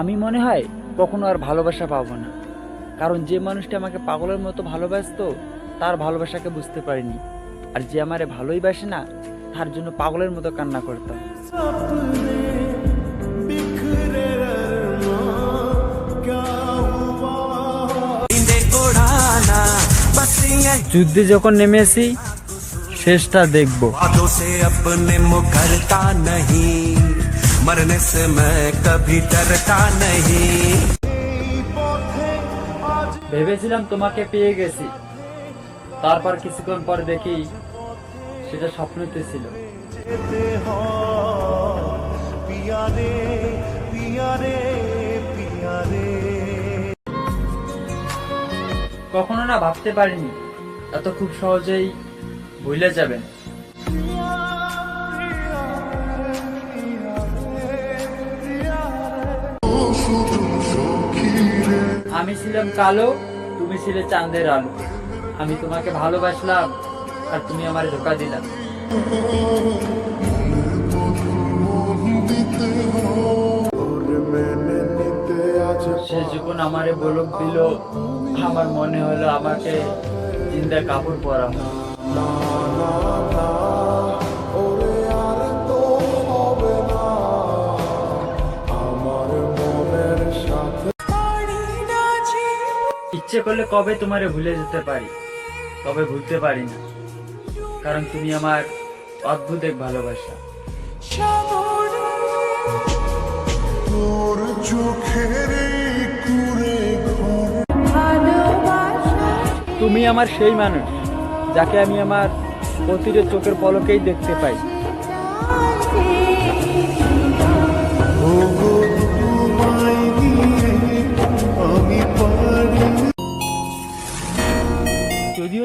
আমি মনে হয় কখনো আর ভালোবাসা পাবো না। কারণ যে মানুষটা আমাকে পাগলের মতো ভালোবাসতো তার ভালোবাসাকে বুঝতে পারিনি। আর যে আমারে ভালোই বাসে না তার জন্য পাগলের মতো কান্না করতাম যুদ্ধে যখন নেমেছি শেষটা দেখব। बातों से अपने मुकरता नहीं मरने से मैं कभी डरता नहीं ভেবেছিলাম তোমাকে পেয়ে গেছি তারপর কিছুক্ষণ পর দেখি সেটা স্বপ্নতে ছিল কখনো না ভাবতে পারিনি এত খুব সহজেই ভুলে যাবেন আমি ছিলাম কালো, তুমি ছিলে চাঁদের আলো। আমি তোমাকে ভালোবাসলাম আর তুমি আমার ধোকা দিলাম সে যখন আমারে বলক দিল, আমার মনে হলো আমাকে চিন্তা কাপড় পরা ইচ্ছে করলে কবে তোমারে ভুলে যেতে পারি? কবে ভুলতে পারি না? কারণ তুমি আমার অদ্ভুত এক ভালোবাসা। তুমি আমার সেই মানুষ যাকে আমি আমার প্রতিটা চোখের পলকেই দেখতে পাই।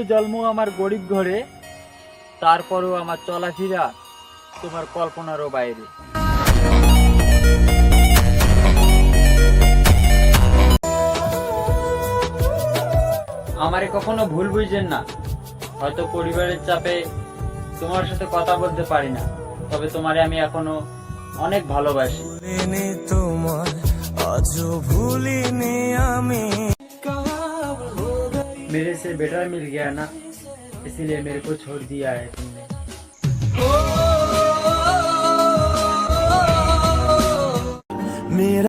জন্ম আমার গরিব ঘরে, তারপরেও আমার চলাফেরা তোমার কল্পনারও বাইরে। আমারে কখনো ভুল বুঝছেন না। হয়তো পরিবারের চাপে তোমার সাথে কথা বলতে পারি না, তবে তোমারে আমি এখনও অনেক ভালোবাসি। তোমার আজও ভুলিনি আমি। मेरे से बेटा मिल गया ना इसीलिए मेरे को छोड़ दिया है।